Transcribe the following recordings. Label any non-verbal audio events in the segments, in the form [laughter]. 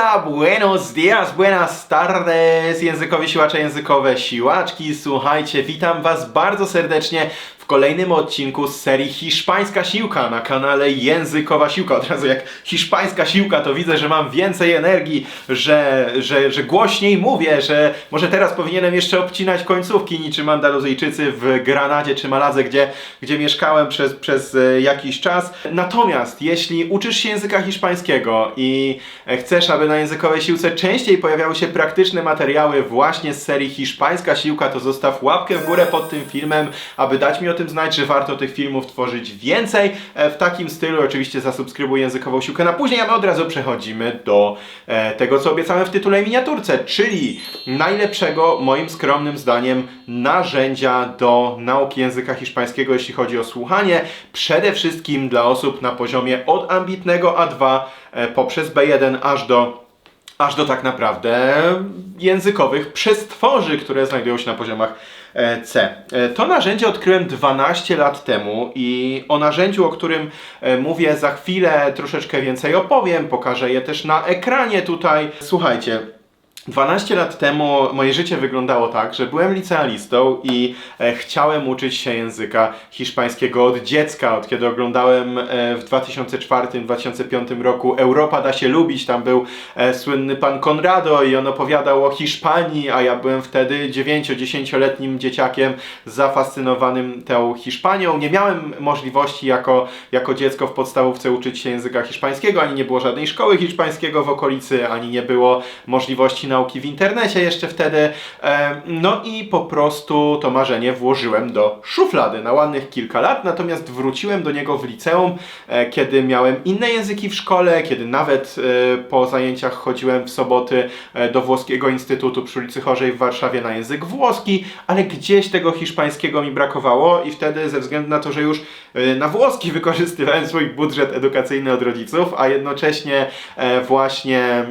Hola, buenos dias, buenas tardes, językowi siłacze, językowe siłaczki. Słuchajcie, witam Was bardzo serdecznie kolejnym odcinku z serii Hiszpańska Siłka na kanale Językowa Siłka. Od razu jak Hiszpańska Siłka, to widzę, że mam więcej energii, że, że, że głośniej mówię, że może teraz powinienem jeszcze obcinać końcówki niczym Andaluzyjczycy w Granadzie czy Maladze, gdzie, gdzie mieszkałem przez, przez e, jakiś czas. Natomiast jeśli uczysz się języka hiszpańskiego i chcesz, aby na językowej siłce częściej pojawiały się praktyczne materiały właśnie z serii Hiszpańska Siłka, to zostaw łapkę w górę pod tym filmem, aby dać mi o znać, że warto tych filmów tworzyć więcej e, w takim stylu. Oczywiście zasubskrybuj językową siłkę na później, a my od razu przechodzimy do e, tego, co obiecałem w tytule i miniaturce, czyli najlepszego, moim skromnym zdaniem, narzędzia do nauki języka hiszpańskiego, jeśli chodzi o słuchanie. Przede wszystkim dla osób na poziomie od ambitnego A2 e, poprzez B1 aż do aż do tak naprawdę językowych przestworzy, które znajdują się na poziomach e, C. E, To narzędzie odkryłem 12 lat temu i o narzędziu, o którym e, mówię za chwilę, troszeczkę więcej opowiem, pokażę je też na ekranie tutaj. Słuchajcie, 12 lat temu moje życie wyglądało tak, że byłem licealistą i e, chciałem uczyć się języka hiszpańskiego od dziecka, od kiedy oglądałem e, w 2004-2005 roku Europa da się lubić, tam był e, słynny pan Conrado i on opowiadał o Hiszpanii, a ja byłem wtedy 9-10-letnim dzieciakiem zafascynowanym tą Hiszpanią. Nie miałem możliwości jako, jako dziecko w podstawówce uczyć się języka hiszpańskiego, ani nie było żadnej szkoły hiszpańskiego w okolicy, ani nie było możliwości nauki w internecie jeszcze wtedy. No i po prostu to marzenie włożyłem do szuflady na ładnych kilka lat, natomiast wróciłem do niego w liceum, e, kiedy miałem inne języki w szkole, kiedy nawet e, po zajęciach chodziłem w soboty e, do Włoskiego Instytutu przy ulicy Chorzej w Warszawie na język włoski, ale gdzieś tego hiszpańskiego mi brakowało i wtedy ze względu na to, że już na włoski wykorzystywałem swój budżet edukacyjny od rodziców, a jednocześnie właśnie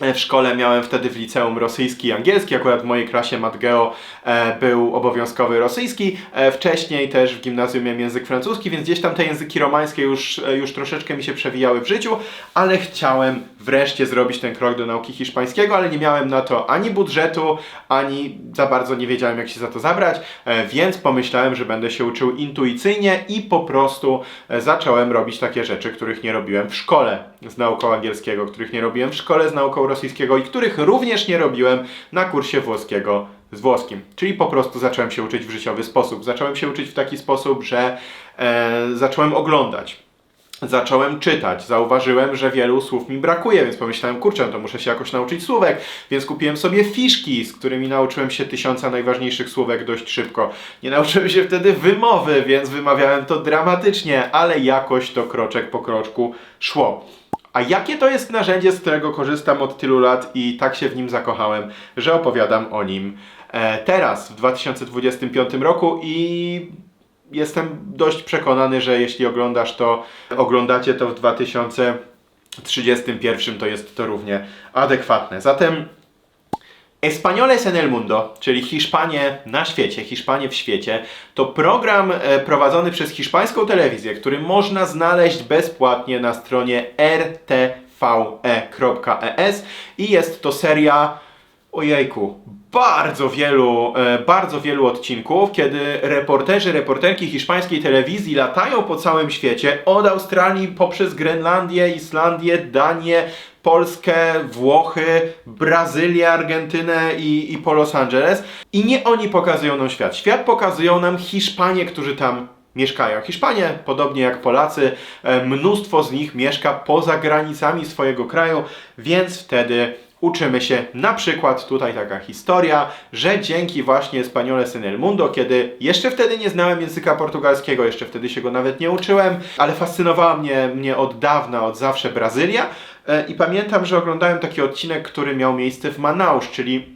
w szkole miałem wtedy w liceum rosyjski i angielski, akurat w mojej klasie Matgeo e, był obowiązkowy rosyjski. E, wcześniej też w gimnazjum miałem język francuski, więc gdzieś tam te języki romańskie już, e, już troszeczkę mi się przewijały w życiu, ale chciałem wreszcie zrobić ten krok do nauki hiszpańskiego, ale nie miałem na to ani budżetu, ani za bardzo nie wiedziałem jak się za to zabrać, e, więc pomyślałem, że będę się uczył intuicyjnie i po prostu e, zacząłem robić takie rzeczy, których nie robiłem w szkole z nauką angielskiego, których nie robiłem w szkole z nauką rosyjskiego i których również nie robiłem na kursie włoskiego z włoskim. Czyli po prostu zacząłem się uczyć w życiowy sposób. Zacząłem się uczyć w taki sposób, że e, zacząłem oglądać. Zacząłem czytać, zauważyłem, że wielu słów mi brakuje, więc pomyślałem, kurczę, no to muszę się jakoś nauczyć słówek, więc kupiłem sobie fiszki, z którymi nauczyłem się tysiąca najważniejszych słówek dość szybko. Nie nauczyłem się wtedy wymowy, więc wymawiałem to dramatycznie, ale jakoś to kroczek po kroczku szło. A jakie to jest narzędzie, z którego korzystam od tylu lat i tak się w nim zakochałem, że opowiadam o nim e, teraz, w 2025 roku i jestem dość przekonany, że jeśli oglądasz to, oglądacie to w 2031, to jest to równie adekwatne. Zatem Españoles en el mundo, czyli Hiszpanie na świecie, Hiszpanie w świecie, to program e, prowadzony przez hiszpańską telewizję, który można znaleźć bezpłatnie na stronie rtve.es i jest to seria ojejku, bardzo wielu, e, bardzo wielu odcinków, kiedy reporterzy, reporterki hiszpańskiej telewizji latają po całym świecie, od Australii poprzez Grenlandię, Islandię, Danię, Polskę, Włochy, Brazylię, Argentynę i, i po Los Angeles. I nie oni pokazują nam świat. Świat pokazują nam Hiszpanie, którzy tam mieszkają. Hiszpanie, podobnie jak Polacy, e, mnóstwo z nich mieszka poza granicami swojego kraju, więc wtedy uczymy się na przykład tutaj taka historia, że dzięki właśnie Españoles en el Mundo, kiedy jeszcze wtedy nie znałem języka portugalskiego, jeszcze wtedy się go nawet nie uczyłem, ale fascynowała mnie, mnie od dawna, od zawsze Brazylia e, i pamiętam, że oglądałem taki odcinek, który miał miejsce w Manaus, czyli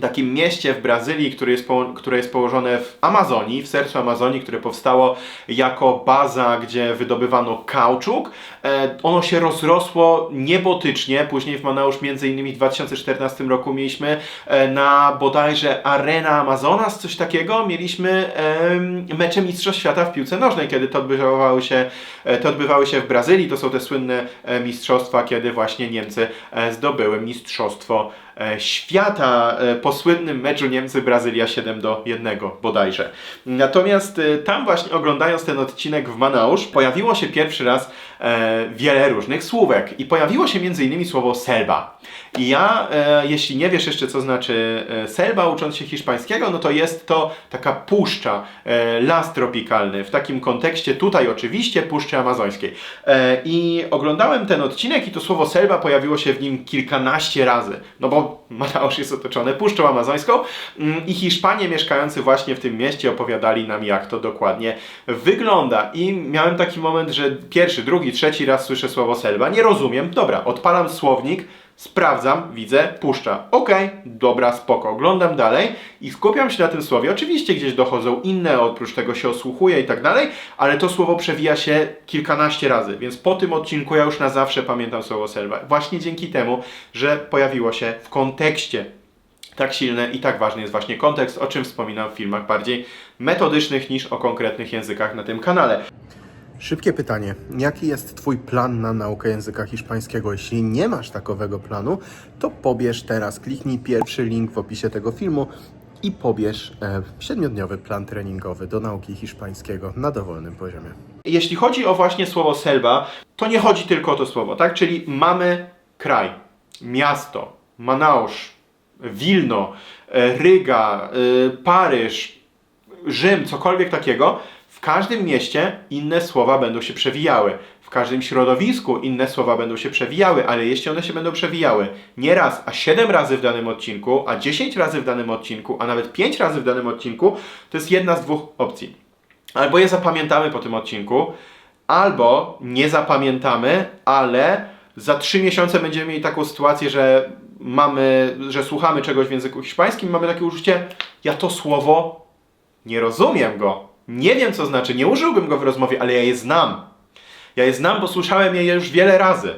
takim mieście w Brazylii, które jest, które jest położone w Amazonii, w sercu Amazonii, które powstało jako baza, gdzie wydobywano kauczuk. E, ono się rozrosło niebotycznie. Później w Manausz, między innymi w 2014 roku, mieliśmy e, na bodajże Arena Amazonas, coś takiego. Mieliśmy em, mecze Mistrzostw Świata w piłce nożnej, kiedy to odbywały się, e, to odbywały się w Brazylii. To są te słynne e, mistrzostwa, kiedy właśnie Niemcy e, zdobyły mistrzostwo e, świata e, po słynnym meczu Niemcy-Brazylia 7 do 1 bodajże. Natomiast e, tam właśnie oglądając ten odcinek w Manausz pojawiło się pierwszy raz e, wiele różnych słówek i pojawiło się innymi słowo selba. I ja, e, jeśli nie wiesz jeszcze co znaczy e, selba ucząc się hiszpańskiego, no to jest to taka puszcza, e, las tropikalny. W takim kontekście tutaj oczywiście Puszczy Amazońskiej. E, I oglądałem ten odcinek i to słowo selba pojawiło się w nim kilkanaście razy. No bo Manaus jest otoczone Puszczą Amazońską mm, i Hiszpanie mieszkający właśnie w tym mieście opowiadali nam jak to dokładnie wygląda. I miałem taki moment, że pierwszy, drugi, trzeci raz słyszę słowo selba, nie rozumiem, dobra, odpalam słownik, Sprawdzam, widzę, puszcza. Okej, dobra, spoko. Oglądam dalej i skupiam się na tym słowie. Oczywiście gdzieś dochodzą inne, oprócz tego się osłuchuję i tak dalej, ale to słowo przewija się kilkanaście razy, więc po tym odcinku ja już na zawsze pamiętam słowo selwa. Właśnie dzięki temu, że pojawiło się w kontekście tak silny i tak ważny jest właśnie kontekst, o czym wspominam w filmach bardziej metodycznych niż o konkretnych językach na tym kanale. Szybkie pytanie. Jaki jest Twój plan na naukę języka hiszpańskiego? Jeśli nie masz takowego planu, to pobierz teraz, kliknij pierwszy link w opisie tego filmu i pobierz e, siedmiodniowy plan treningowy do nauki hiszpańskiego na dowolnym poziomie. Jeśli chodzi o właśnie słowo selba, to nie chodzi tylko o to słowo, tak? Czyli mamy kraj, miasto, Manausz, Wilno, e, Ryga, e, Paryż, Rzym, cokolwiek takiego. Każdym mieście inne słowa będą się przewijały. W każdym środowisku inne słowa będą się przewijały, ale jeśli one się będą przewijały nie raz, a 7 razy w danym odcinku, a 10 razy w danym odcinku, a nawet 5 razy w danym odcinku, to jest jedna z dwóch opcji. Albo je zapamiętamy po tym odcinku, albo nie zapamiętamy, ale za trzy miesiące będziemy mieli taką sytuację, że mamy, że słuchamy czegoś w języku hiszpańskim, mamy takie uczucie, ja to słowo nie rozumiem go, nie wiem co znaczy, nie użyłbym go w rozmowie, ale ja je znam. Ja je znam, bo słyszałem je już wiele razy.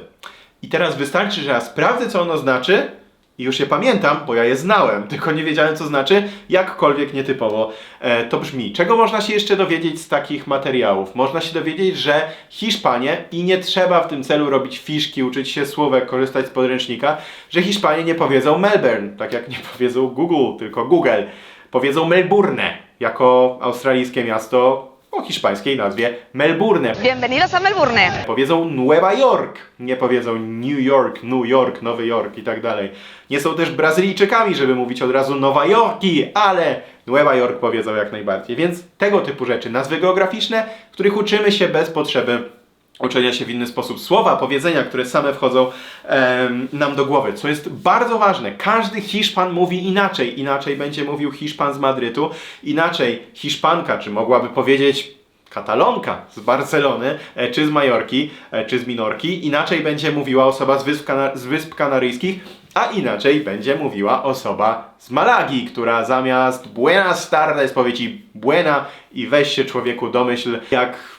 I teraz wystarczy, że ja sprawdzę, co ono znaczy i już je pamiętam, bo ja je znałem, [laughs] tylko nie wiedziałem, co znaczy, jakkolwiek nietypowo e, to brzmi. Czego można się jeszcze dowiedzieć z takich materiałów? Można się dowiedzieć, że Hiszpanie, i nie trzeba w tym celu robić fiszki, uczyć się słówek, korzystać z podręcznika, że Hiszpanie nie powiedzą Melbourne, tak jak nie [laughs] powiedzą Google, tylko Google. Powiedzą Melbourne, jako australijskie miasto o hiszpańskiej nazwie Melbourne. Bienvenidos a Melbourne. Powiedzą Nueva York, nie powiedzą New York, New York, Nowy Jork i tak dalej. Nie są też Brazylijczykami, żeby mówić od razu Nowa Jorki, ale Nueva York powiedzą jak najbardziej. Więc tego typu rzeczy, nazwy geograficzne, których uczymy się bez potrzeby uczenia się w inny sposób słowa, powiedzenia, które same wchodzą nam do głowy, co jest bardzo ważne. Każdy Hiszpan mówi inaczej. Inaczej będzie mówił Hiszpan z Madrytu, inaczej Hiszpanka, czy mogłaby powiedzieć Katalonka z Barcelony, e, czy z Majorki, e, czy z Minorki. Inaczej będzie mówiła osoba z Wysp, Kana- z Wysp Kanaryjskich, a inaczej będzie mówiła osoba z Malagi, która zamiast Buenas tardes powie ci Buena i weź się człowieku domyśl, jak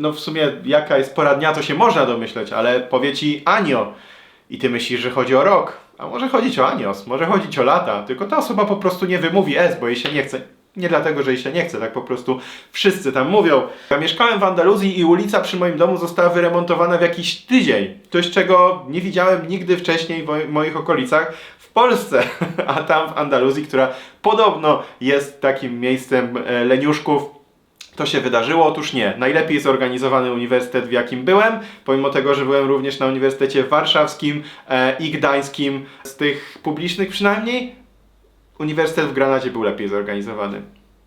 no w sumie jaka jest pora dnia, to się można domyśleć, ale powie ci Anio i ty myślisz, że chodzi o rok. A może chodzić o Anios, może chodzić o lata, tylko ta osoba po prostu nie wymówi S, bo jej się nie chce. Nie dlatego, że jej się nie chce, tak po prostu wszyscy tam mówią. Ja mieszkałem w Andaluzji i ulica przy moim domu została wyremontowana w jakiś tydzień. Coś, czego nie widziałem nigdy wcześniej w mo- moich okolicach w Polsce, [laughs] a tam w Andaluzji, która podobno jest takim miejscem e, leniuszków, to się wydarzyło? Otóż nie. Najlepiej zorganizowany uniwersytet, w jakim byłem, pomimo tego, że byłem również na Uniwersytecie Warszawskim e, i Gdańskim, z tych publicznych przynajmniej, Uniwersytet w Granadzie był lepiej zorganizowany.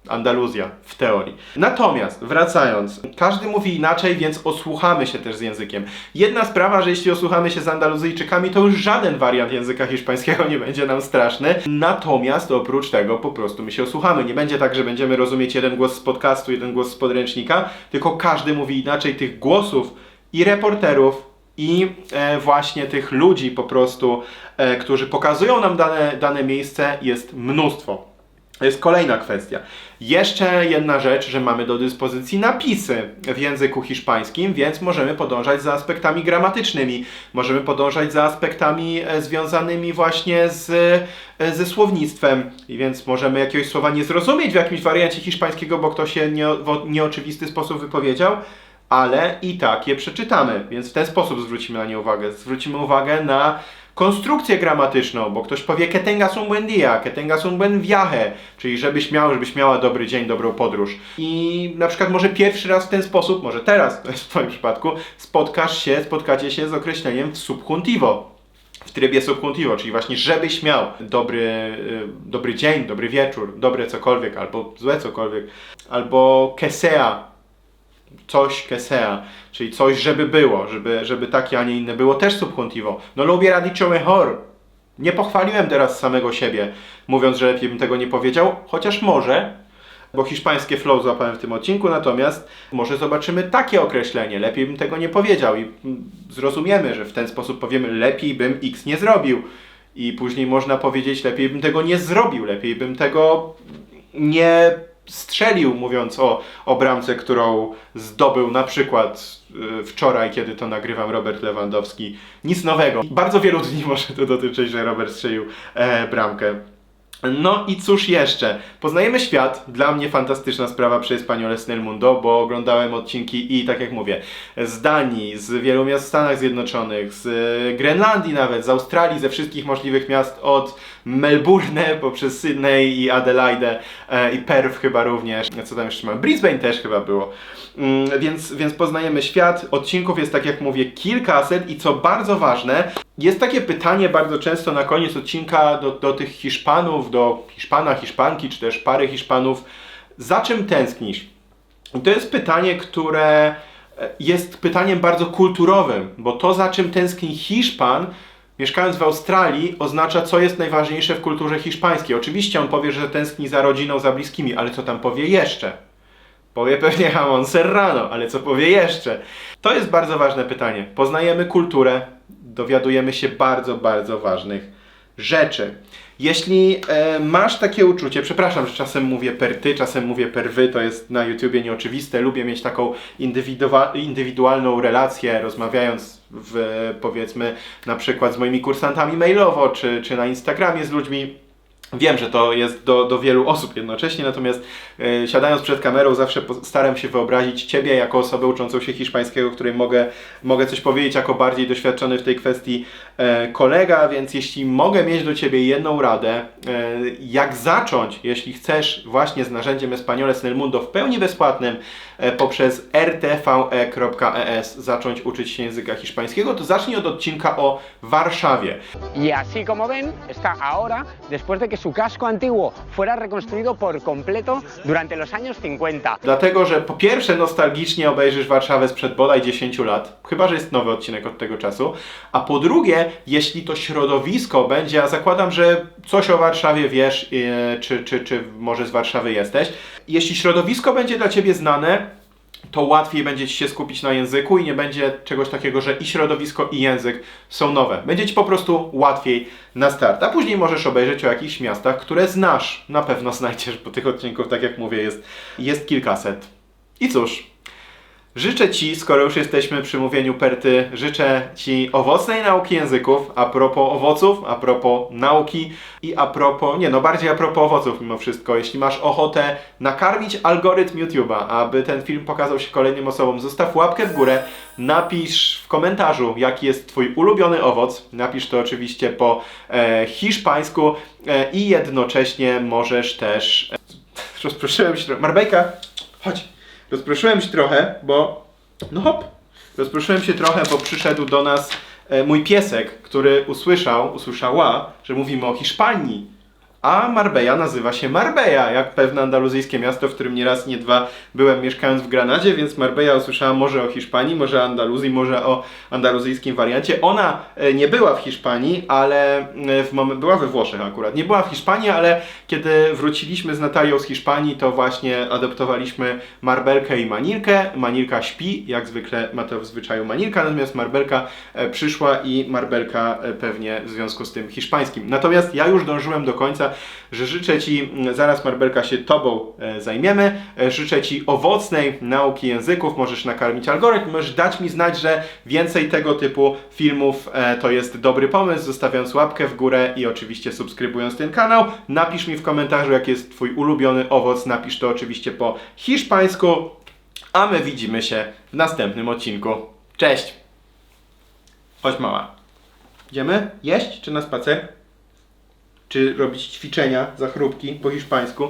Andaluzja, w teorii. Natomiast, wracając, każdy mówi inaczej, więc osłuchamy się też z językiem. Jedna sprawa, że jeśli osłuchamy się z Andaluzyjczykami, to już żaden wariant języka hiszpańskiego nie będzie nam straszny. Natomiast oprócz tego po prostu my się osłuchamy. Nie będzie tak, że będziemy rozumieć jeden głos z podcastu, jeden głos z podręcznika, tylko każdy mówi inaczej tych głosów i reporterów i e, właśnie tych ludzi po prostu, e, którzy pokazują nam dane, dane miejsce jest mnóstwo. To jest kolejna kwestia. Jeszcze jedna rzecz, że mamy do dyspozycji napisy w języku hiszpańskim, więc możemy podążać za aspektami gramatycznymi, możemy podążać za aspektami e, związanymi właśnie z, e, ze słownictwem, i więc możemy jakiegoś słowa nie zrozumieć w jakimś wariancie hiszpańskiego, bo ktoś się nie, w nieoczywisty sposób wypowiedział, ale i tak je przeczytamy, więc w ten sposób zwrócimy na nie uwagę. Zwrócimy uwagę na konstrukcję gramatyczną, bo ktoś powie que tengas un buen día, que tengas un buen viaje, czyli żebyś miał, żebyś miała dobry dzień, dobrą podróż. I na przykład może pierwszy raz w ten sposób, może teraz, [laughs] w Twoim przypadku, spotkasz się, spotkacie się z określeniem w subjuntivo. W trybie subjuntivo, czyli właśnie żebyś miał dobry, y, dobry dzień, dobry wieczór, dobre cokolwiek, albo złe cokolwiek, albo que sea, coś que sea, czyli coś, żeby było, żeby, żeby takie, a nie inne było, też subjuntivo. No lo hubiera dicho mejor. Nie pochwaliłem teraz samego siebie, mówiąc, że lepiej bym tego nie powiedział, chociaż może, bo hiszpańskie flow złapałem w tym odcinku, natomiast może zobaczymy takie określenie, lepiej bym tego nie powiedział i mm, zrozumiemy, że w ten sposób powiemy, lepiej bym X nie zrobił. I później można powiedzieć, lepiej bym tego nie zrobił, lepiej bym tego nie strzelił, mówiąc o, o bramce, którą zdobył na przykład y, wczoraj, kiedy to nagrywam Robert Lewandowski. Nic nowego. Bardzo wielu dni [laughs] może to dotyczyć, że Robert strzelił e, bramkę. No i cóż jeszcze? Poznajemy świat. Dla mnie fantastyczna sprawa przy Españoles en el Mundo, bo oglądałem odcinki i tak jak mówię, z Danii, z wielu miast w Stanach Zjednoczonych, z e, Grenlandii nawet, z Australii, ze wszystkich możliwych miast od Melbourne poprzez Sydney i Adelaide e, i Perth chyba również. Co tam jeszcze mam? Brisbane też chyba było. Mm, więc, więc poznajemy świat. Odcinków jest tak jak mówię kilkaset i co bardzo ważne, jest takie pytanie bardzo często na koniec odcinka do, do tych Hiszpanów, do Hiszpana, Hiszpanki, czy też pary Hiszpanów, za czym tęsknisz? I to jest pytanie, które e, jest pytaniem bardzo kulturowym, bo to za czym tęskni Hiszpan, mieszkając w Australii, oznacza co jest najważniejsze w kulturze hiszpańskiej. Oczywiście on powie, że tęskni za rodziną, za bliskimi, ale co tam powie jeszcze? Powie pewnie jamon serrano, ale co powie jeszcze? To jest bardzo ważne pytanie. Poznajemy kulturę, dowiadujemy się bardzo, bardzo ważnych rzeczy. Jeśli e, masz takie uczucie, przepraszam, że czasem mówię per ty, czasem mówię per wy, to jest na YouTubie nieoczywiste. Lubię mieć taką indywidua- indywidualną relację, rozmawiając w, powiedzmy, na przykład z moimi kursantami mailowo, czy, czy na Instagramie z ludźmi. Wiem, że to jest do, do wielu osób jednocześnie, natomiast e, siadając przed kamerą zawsze staram się wyobrazić Ciebie jako osobę uczącą się hiszpańskiego, której mogę, mogę coś powiedzieć jako bardziej doświadczony w tej kwestii e, kolega, więc jeśli mogę mieć do Ciebie jedną radę, e, jak zacząć, jeśli chcesz właśnie z narzędziem Españoles en w pełni bezpłatnym poprzez rtve.es zacząć uczyć się języka hiszpańskiego, to zacznij od odcinka o Warszawie. Y así como ven, está ahora después de que su casco antiguo fuera reconstruido por completo durante los años 50. Dlatego, że po pierwsze nostalgicznie obejrzysz Warszawę sprzed bodaj 10 lat, chyba że jest nowy odcinek od tego czasu, a po drugie, jeśli to środowisko będzie, ja zakładam, że coś o Warszawie wiesz, e, czy, czy, czy może z Warszawy jesteś, jeśli środowisko będzie dla Ciebie znane, to łatwiej będzie Ci się skupić na języku i nie będzie czegoś takiego, że i środowisko, i język są nowe. Będzie Ci po prostu łatwiej na start. A później możesz obejrzeć o jakichś miastach, które znasz. Na pewno znajdziesz, bo tych odcinków, tak jak mówię, jest, jest kilkaset. I cóż, Życzę Ci, skoro już jesteśmy przy mówieniu perty, życzę Ci owocnej nauki języków, a propos owoców, a propos nauki i a propos, nie no, bardziej a propos owoców mimo wszystko. Jeśli masz ochotę nakarmić algorytm YouTube'a, aby ten film pokazał się kolejnym osobom, zostaw łapkę w górę, napisz w komentarzu, jaki jest Twój ulubiony owoc. Napisz to oczywiście po e, hiszpańsku e, i jednocześnie możesz też... E, rozproszyłem się. Marbejka, chodź. Rozproszyłem się trochę, bo. No hop! Rozproszyłem się trochę, bo przyszedł do nas e, mój piesek, który usłyszał, usłyszała, że mówimy o Hiszpanii. A Marbella nazywa się Marbella, jak pewne andaluzyjskie miasto, w którym nie raz, nie dwa byłem mieszkając w Granadzie, więc Marbella usłyszałam może o Hiszpanii, może o Andaluzji, może o andaluzyjskim wariancie. Ona e, nie była w Hiszpanii, ale e, w mom- była we Włoszech akurat. Nie była w Hiszpanii, ale kiedy wróciliśmy z Natalią z Hiszpanii, to właśnie adoptowaliśmy Marbelkę i Manilkę. Manilka śpi, jak zwykle ma to w zwyczaju Manilka, natomiast Marbelka e, przyszła i Marbelka pewnie w związku z tym hiszpańskim. Natomiast ja już dążyłem do końca, że życzę Ci, zaraz Marbelka się Tobą e, zajmiemy, e, życzę Ci owocnej nauki języków, możesz nakarmić algorytm, możesz dać mi znać, że więcej tego typu filmów e, to jest dobry pomysł, zostawiając łapkę w górę i oczywiście subskrybując ten kanał. Napisz mi w komentarzu, jaki jest Twój ulubiony owoc, napisz to oczywiście po hiszpańsku, a my widzimy się w następnym odcinku. Cześć! Chodź mała. Idziemy jeść czy na spacer? Czy robić ćwiczenia, zachrupki po hiszpańsku?